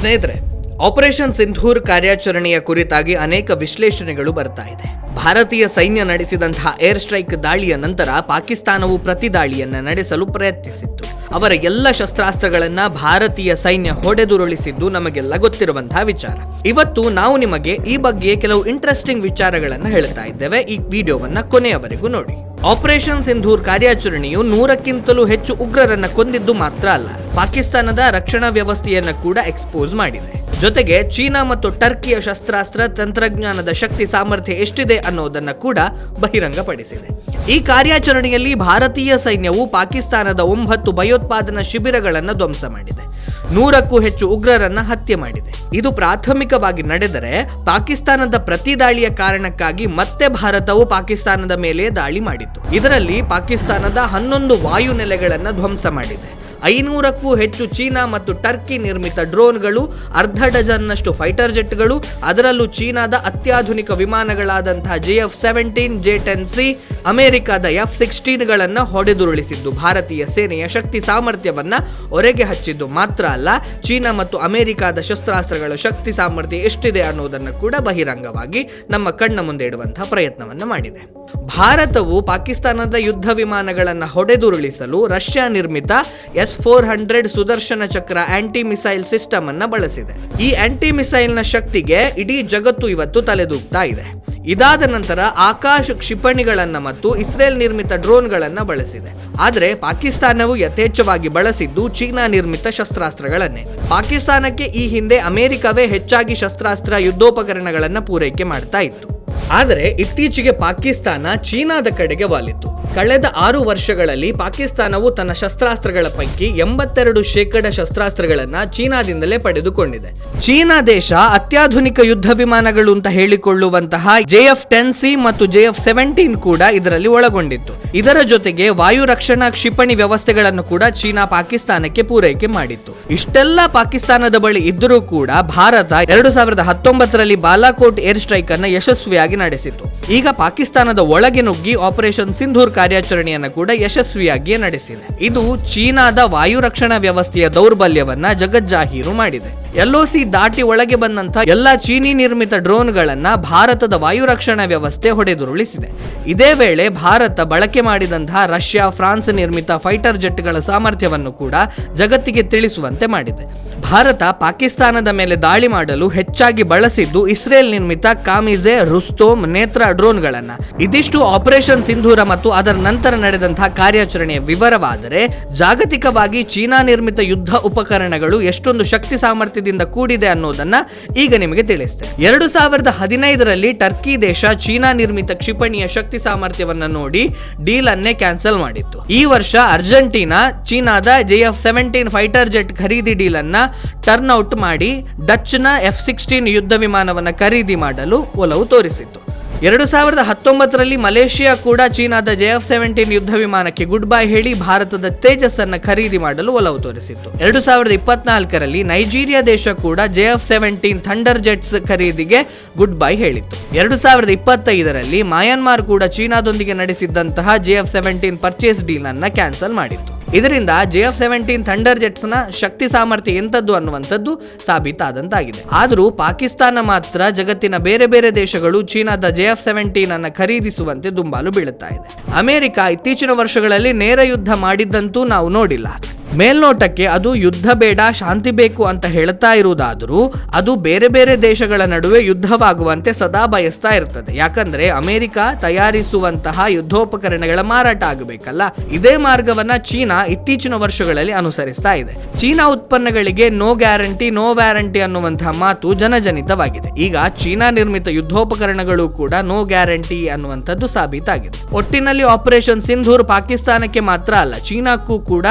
ಸ್ನೇಹಿತರೆ ಆಪರೇಷನ್ ಸಿಂಧೂರ್ ಕಾರ್ಯಾಚರಣೆಯ ಕುರಿತಾಗಿ ಅನೇಕ ವಿಶ್ಲೇಷಣೆಗಳು ಬರ್ತಾ ಇದೆ. ಭಾರತೀಯ ಸೈನ್ಯ ನಡೆಸಿದಂತಹ ಏರ್ ಸ್ಟ್ರೈಕ್ ದಾಳಿಯ ನಂತರ ಪಾಕಿಸ್ತಾನವು ಪ್ರತಿ ದಾಳಿಯನ್ನ ನಡೆಸಲು ಪ್ರಯತ್ನಿಸಿತ್ತು. ಅವರ ಎಲ್ಲ ಶಸ್ತ್ರಾಸ್ತ್ರಗಳನ್ನ ಭಾರತೀಯ ಸೈನ್ಯ ಹೊಡೆದುರುಳಿಸಿದ್ದು ನಮಗೆಲ್ಲ ಗೊತ್ತಿರುವಂತಹ ವಿಚಾರ. ಇವತ್ತು ನಾವು ನಿಮಗೆ ಈ ಬಗ್ಗೆ ಕೆಲವು ಇಂಟ್ರೆಸ್ಟಿಂಗ್ ವಿಚಾರಗಳನ್ನ ಹೇಳ್ತಾ ಇದ್ದೇವೆ. ಈ ವಿಡಿಯೋವನ್ನ ಕೊನೆಯವರೆಗೂ ನೋಡಿ. ಆಪರೇಷನ್ ಸಿಂಧೂರ್ ಕಾರ್ಯಾಚರಣೆಯು ನೂರಕ್ಕಿಂತಲೂ ಹೆಚ್ಚು ಉಗ್ರರನ್ನ ಕೊಂದಿದ್ದು ಮಾತ್ರ ಅಲ್ಲ, ಪಾಕಿಸ್ತಾನದ ರಕ್ಷಣಾ ವ್ಯವಸ್ಥೆಯನ್ನ ಕೂಡ ಎಕ್ಸ್ಪೋಸ್ ಮಾಡಿದೆ. ಜೊತೆಗೆ ಚೀನಾ ಮತ್ತು ಟರ್ಕಿಯ ಶಸ್ತ್ರಾಸ್ತ್ರ, ತಂತ್ರಜ್ಞಾನದ ಶಕ್ತಿ ಸಾಮರ್ಥ್ಯ ಎಷ್ಟಿದೆ ಅನ್ನೋದನ್ನು ಕೂಡ ಬಹಿರಂಗಪಡಿಸಿದೆ. ಈ ಕಾರ್ಯಾಚರಣೆಯಲ್ಲಿ ಭಾರತೀಯ ಸೈನ್ಯವು ಪಾಕಿಸ್ತಾನದ ಒಂಬತ್ತು ಭಯೋತ್ಪಾದನಾ ಶಿಬಿರಗಳನ್ನು ಧ್ವಂಸ ಮಾಡಿದೆ. ನೂರಕ್ಕೂ ಹೆಚ್ಚು ಉಗ್ರರನ್ನ ಹತ್ಯೆ ಮಾಡಿದೆ. ಇದು ಪ್ರಾಥಮಿಕವಾಗಿ ನಡೆದರೆ ಪಾಕಿಸ್ತಾನದ ಪ್ರತಿ ದಾಳಿಯ ಕಾರಣಕ್ಕಾಗಿ ಮತ್ತೆ ಭಾರತವು ಪಾಕಿಸ್ತಾನದ ಮೇಲೆ ದಾಳಿ ಮಾಡಿತ್ತು. ಇದರಲ್ಲಿ ಪಾಕಿಸ್ತಾನದ ಹನ್ನೊಂದು ವಾಯು ನೆಲೆಗಳನ್ನು ಧ್ವಂಸ ಮಾಡಿದೆ. ಐನೂರಕ್ಕೂ ಹೆಚ್ಚು ಚೀನಾ ಮತ್ತು ಟರ್ಕಿ ನಿರ್ಮಿತ ಡ್ರೋನ್ಗಳು, ಅರ್ಧ ಡಜನ್ನಷ್ಟು ಫೈಟರ್ ಜೆಟ್ಗಳು, ಅದರಲ್ಲೂ ಚೀನಾದ ಅತ್ಯಾಧುನಿಕ ವಿಮಾನಗಳಾದಂತಹ J F seventeen, J ten C ಅಮೆರಿಕದ ಎಫ್ ಸಿಕ್ಸ್ಟೀನ್ಗಳನ್ನು ಹೊಡೆದುರುಳಿಸಿದ್ದು. ಭಾರತೀಯ ಸೇನೆಯ ಶಕ್ತಿ ಸಾಮರ್ಥ್ಯವನ್ನ ಹೊರಗೆ ಹಚ್ಚಿದ್ದು ಮಾತ್ರ ಅಲ್ಲ, ಚೀನಾ ಮತ್ತು ಅಮೆರಿಕದ ಶಸ್ತ್ರಾಸ್ತ್ರಗಳ ಶಕ್ತಿ ಸಾಮರ್ಥ್ಯ ಎಷ್ಟಿದೆ ಅನ್ನೋದನ್ನು ಕೂಡ ಬಹಿರಂಗವಾಗಿ ನಮ್ಮ ಕಣ್ಣ ಮುಂದೆ ಇಡುವಂತಹ ಪ್ರಯತ್ನವನ್ನು ಮಾಡಿದೆ. ಭಾರತವು ಪಾಕಿಸ್ತಾನದ ಯುದ್ಧ ವಿಮಾನಗಳನ್ನು ಹೊಡೆದುರುಳಿಸಲು ರಷ್ಯಾ ನಿರ್ಮಿತ S four hundred Sudarshan Chakra anti missile system ಅನ್ನ ಬಳಸಿದೆ. ಈ ಆಂಟಿ ಮಿಸೈಲ್ನ ಶಕ್ತಿಗೆ ಇಡೀ ಜಗತ್ತು ಇವತ್ತು ತಲೆದೂಗ್ತಾ ಇದೆ. ಇದಾದ ನಂತರ ಆಕಾಶ ಕ್ಷಿಪಣಿಗಳನ್ನು ಮತ್ತು ಇಸ್ರೇಲ್ ನಿರ್ಮಿತ ಡ್ರೋನ್ಗಳನ್ನು ಬಳಸಿದೆ. ಆದರೆ ಪಾಕಿಸ್ತಾನವು ಯಥೇಚ್ಛವಾಗಿ ಬಳಸಿದ್ದು ಚೀನಾ ನಿರ್ಮಿತ ಶಸ್ತ್ರಾಸ್ತ್ರಗಳನ್ನೇ. ಪಾಕಿಸ್ತಾನಕ್ಕೆ ಈ ಹಿಂದೆ ಅಮೆರಿಕವೇ ಹೆಚ್ಚಾಗಿ ಶಸ್ತ್ರಾಸ್ತ್ರ ಯುದ್ಧೋಪಕರಣಗಳನ್ನು ಪೂರೈಕೆ ಮಾಡ್ತಾ ಇತ್ತು. ಆದರೆ ಇತ್ತೀಚೆಗೆ ಪಾಕಿಸ್ತಾನ ಚೀನಾದ ಕಡೆಗೆ ವಾಲಿತು ಕಳೆದ ಆರು ವರ್ಷಗಳಲ್ಲಿ ಪಾಕಿಸ್ತಾನವು ತನ್ನ ಶಸ್ತ್ರಾಸ್ತ್ರಗಳ ಪೈಕಿ ಎಂಬತ್ತೆರಡು ಶೇಕಡ ಶಸ್ತ್ರಾಸ್ತ್ರಗಳನ್ನ ಚೀನಾದಿಂದಲೇ ಪಡೆದುಕೊಂಡಿದೆ. ಚೀನಾ ದೇಶ ಅತ್ಯಾಧುನಿಕ ಯುದ್ಧ ವಿಮಾನಗಳು ಅಂತ ಹೇಳಿಕೊಳ್ಳುವಂತಹ ಜೆಎಫ್ ಟೆನ್ ಸಿ ಮತ್ತು ಜೆಎಫ್ ಸೆವೆಂಟೀನ್ ಕೂಡ ಇದರಲ್ಲಿ ಒಳಗೊಂಡಿತ್ತು. ಇದರ ಜೊತೆಗೆ ವಾಯು ರಕ್ಷಣಾ ಕ್ಷಿಪಣಿ ವ್ಯವಸ್ಥೆಗಳನ್ನು ಕೂಡ ಚೀನಾ ಪಾಕಿಸ್ತಾನಕ್ಕೆ ಪೂರೈಕೆ ಮಾಡಿತ್ತು. ಇಷ್ಟೆಲ್ಲ ಪಾಕಿಸ್ತಾನದ ಬಳಿ ಇದ್ದರೂ ಕೂಡ ಭಾರತ ಎರಡು ಸಾವಿರದ ಹತ್ತೊಂಬತ್ತರಲ್ಲಿ ಬಾಲಾಕೋಟ್ ಏರ್ ಸ್ಟ್ರೈಕ್ ಅನ್ನು ಯಶಸ್ವಿಯಾಗಿ ನಡೆಸಿತು ಈಗ ಪಾಕಿಸ್ತಾನದ ಒಳಗೆ ನುಗ್ಗಿ ಆಪರೇಷನ್ ಸಿಂಧೂರ್ ಕಾರ್ಯಾಚರಣೆಯನ್ನು ಕೂಡ ಯಶಸ್ವಿಯಾಗಿ ನಡೆಸಿದೆ. ಇದು ಚೀನಾದ ವಾಯು ರಕ್ಷಣಾ ವ್ಯವಸ್ಥೆಯ ದೌರ್ಬಲ್ಯವನ್ನ ಜಗಜ್ಜಾಹೀರು ಮಾಡಿದೆ. ಎಲ್ಒಸಿ ದಾಟಿ ಒಳಗೆ ಬಂದಂತ ಎಲ್ಲಾ ಚೀನಿ ನಿರ್ಮಿತ ಡ್ರೋನ್ಗಳನ್ನ ಭಾರತದ ವಾಯು ರಕ್ಷಣಾ ವ್ಯವಸ್ಥೆ ಹೊಡೆದುರುಳಿಸಿದೆ. ಇದೇ ವೇಳೆ ಭಾರತ ಬಳಕೆ ಮಾಡಿದಂತಹ ರಷ್ಯಾ, ಫ್ರಾನ್ಸ್ ನಿರ್ಮಿತ ಫೈಟರ್ ಜೆಟ್ಗಳ ಸಾಮರ್ಥ್ಯವನ್ನು ಕೂಡ ಜಗತ್ತಿಗೆ ತಿಳಿಸುವಂತೆ ಮಾಡಿದೆ. ಭಾರತ ಪಾಕಿಸ್ತಾನದ ಮೇಲೆ ದಾಳಿ ಮಾಡಲು ಹೆಚ್ಚಾಗಿ ಬಳಸಿದ್ದು ಇಸ್ರೇಲ್ ನಿರ್ಮಿತ ಕಾಮಿಜೆ ರುಸ್ತೋಮ್ ನೇತ್ರ ಡ್ರೋನ್ಗಳನ್ನು. ಇದಿಷ್ಟು ಆಪರೇಷನ್ ಸಿಂಧೂರ ಮತ್ತು ಅದರ ನಂತರ ನಡೆದಂತಹ ಕಾರ್ಯಾಚರಣೆಯ ವಿವರವಾದರೆ ಜಾಗತಿಕವಾಗಿ ಚೀನಾ ನಿರ್ಮಿತ ಯುದ್ಧ ಉಪಕರಣಗಳು ಎಷ್ಟೊಂದು ಶಕ್ತಿ ಸಾಮರ್ಥ್ಯದಿಂದ ಕೂಡಿದೆ ಅನ್ನೋದನ್ನ ಈಗ ನಿಮಗೆ ತಿಳಿಸಿದೆ ಎರಡು ಸಾವಿರದ ಹದಿನೈದರಲ್ಲಿ ಟರ್ಕಿ ದೇಶ ಚೀನಾ ನಿರ್ಮಿತ ಕ್ಷಿಪಣಿಯ ಶಕ್ತಿ ಸಾಮರ್ಥ್ಯವನ್ನ ನೋಡಿ ಡೀಲ್ ಅನ್ನೇ ಕ್ಯಾನ್ಸಲ್ ಮಾಡಿತ್ತು. ಈ ವರ್ಷ ಅರ್ಜೆಂಟೀನಾ ಚೀನಾದ J F seventeen fighter jet ಖರೀದಿ ಡೀಲ್ ಅನ್ನ ಟರ್ನ್ ಔಟ್ ಮಾಡಿ ನ ಎಫ್ ಸಿಕ್ಸ್ಟೀನ್ ಯುದ್ಧ ವಿಮಾನವನ್ನ ಖರೀದಿ ಮಾಡಲು ಒಲವು ತೋರಿಸಿತ್ತು. ಎರಡು ಸಾವಿರದ ಹತ್ತೊಂಬತ್ತರಲ್ಲಿ ಮಲೇಷಿಯಾ ಕೂಡ ಚೀನಾದ ಜೆ ಎಫ್ ಸೆವೆಂಟೀನ್ ಯುದ್ಧ ವಿಮಾನಕ್ಕೆ ಗುಡ್ ಬೈ ಹೇಳಿ ಭಾರತದ ತೇಜಸ್ ಅನ್ನು ಖರೀದಿ ಮಾಡಲು ಒಲವು ತೋರಿಸಿತ್ತು. ಎರಡು ಸಾವಿರದ ಇಪ್ಪತ್ನಾಲ್ಕರಲ್ಲಿ ನೈಜೀರಿಯಾ ದೇಶ ಕೂಡ J F seventeen thunder jets ಖರೀದಿಗೆ ಗುಡ್ ಬೈ ಹೇಳಿತ್ತು. ಎರಡು ಸಾವಿರದ ಇಪ್ಪತ್ತೈದರಲ್ಲಿ ಮಯನ್ಮಾರ್ ಕೂಡ ಚೀನಾದೊಂದಿಗೆ ನಡೆಸಿದ್ದಂತಹ J F seventeen purchase deal ಅನ್ನು ಕ್ಯಾನ್ಸಲ್ ಮಾಡಿತ್ತು. ಇದರಿಂದ ಜೆ ಎಫ್ ಸೆವೆಂಟೀನ್ ಥಂಡರ್ ಜೆಟ್ಸ್ನ ಶಕ್ತಿ ಸಾಮರ್ಥ್ಯ ಎಂತದ್ದು ಅನ್ನುವಂಥದ್ದು ಸಾಬೀತಾದಂತಾಗಿದೆ. ಆದರೂ ಪಾಕಿಸ್ತಾನ ಮಾತ್ರ ಜಗತ್ತಿನ ಬೇರೆ ಬೇರೆ ದೇಶಗಳು ಚೀನಾದ ಜೆ ಎಫ್ ಸೆವೆಂಟೀನ್ ಅನ್ನ ಖರೀದಿಸುವಂತೆ ದುಂಬಾಲು ಬೀಳುತ್ತಾ ಇದೆ. ಅಮೆರಿಕ ಇತ್ತೀಚಿನ ವರ್ಷಗಳಲ್ಲಿ ನೇರ ಯುದ್ಧ ಮಾಡಿದ್ದಂತೂ ನಾವು ನೋಡಿಲ್ಲ. ಮೇಲ್ನೋಟಕ್ಕೆ ಅದು ಯುದ್ಧ ಬೇಡ, ಶಾಂತಿ ಬೇಕು ಅಂತ ಹೇಳ್ತಾ ಇರುವುದಾದರೂ ಅದು ಬೇರೆ ಬೇರೆ ದೇಶಗಳ ನಡುವೆ ಯುದ್ಧವಾಗುವಂತೆ ಸದಾ ಬಯಸ್ತಾ ಇರ್ತದೆ. ಯಾಕಂದ್ರೆ ಅಮೆರಿಕ ತಯಾರಿಸುವಂತಹ ಯುದ್ಧೋಪಕರಣಗಳ ಮಾರಾಟ ಆಗಬೇಕಲ್ಲ. ಇದೇ ಮಾರ್ಗವನ್ನ ಚೀನಾ ಇತ್ತೀಚಿನ ವರ್ಷಗಳಲ್ಲಿ ಅನುಸರಿಸ್ತಾ ಇದೆ. ಚೀನಾ ಉತ್ಪನ್ನಗಳಿಗೆ ನೋ ಗ್ಯಾರಂಟಿ ನೋ ವ್ಯಾರಂಟಿ ಅನ್ನುವಂತಹ ಮಾತು ಜನಜನಿತವಾಗಿದೆ. ಈಗ ಚೀನಾ ನಿರ್ಮಿತ ಯುದ್ಧೋಪಕರಣಗಳು ಕೂಡ ನೋ ಗ್ಯಾರಂಟಿ ಅನ್ನುವಂಥದ್ದು ಸಾಬೀತಾಗಿದೆ. ಒಟ್ಟಿನಲ್ಲಿ ಆಪರೇಷನ್ ಸಿಂಧೂರ್ ಪಾಕಿಸ್ತಾನಕ್ಕೆ ಮಾತ್ರ ಅಲ್ಲ, ಚೀನಾಕ್ಕೂ ಕೂಡ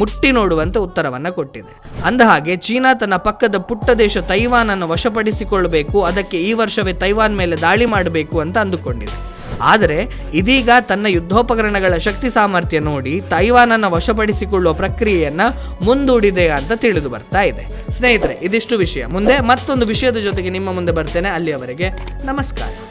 ಮುಟ್ಟಿ ನೋಡುವಂತೆ ಉತ್ತರವನ್ನು ಕೊಟ್ಟಿದೆ. ಅಂದಹಾಗೆ, ಚೀನಾ ತನ್ನ ಪಕ್ಕದ ಪುಟ್ಟ ದೇಶ ತೈವಾನ್ ಅನ್ನು ವಶಪಡಿಸಿಕೊಳ್ಳಬೇಕು, ಅದಕ್ಕೆ ಈ ವರ್ಷವೇ ತೈವಾನ್ ಮೇಲೆ ದಾಳಿ ಮಾಡಬೇಕು ಅಂತ ಅಂದುಕೊಂಡಿದೆ. ಆದರೆ, ಇದೀಗ ತನ್ನ ಯುದ್ಧೋಪಕರಣಗಳ ಶಕ್ತಿ ಸಾಮರ್ಥ್ಯ ನೋಡಿ ತೈವಾನ್ ಅನ್ನು ವಶಪಡಿಸಿಕೊಳ್ಳುವ ಪ್ರಕ್ರಿಯೆಯನ್ನು ಮುಂದೂಡಿದೆ ಅಂತ ತಿಳಿದು ಬರ್ತಾ ಇದೆ. ಸ್ನೇಹಿತರೆ, ಇದಿಷ್ಟು ವಿಷಯ. ಮುಂದೆ ಮತ್ತೊಂದು ವಿಷಯದ ಜೊತೆಗೆ ನಿಮ್ಮ ಮುಂದೆ ಬರ್ತೇನೆ. ಅಲ್ಲಿಯವರೆಗೆ ನಮಸ್ಕಾರ.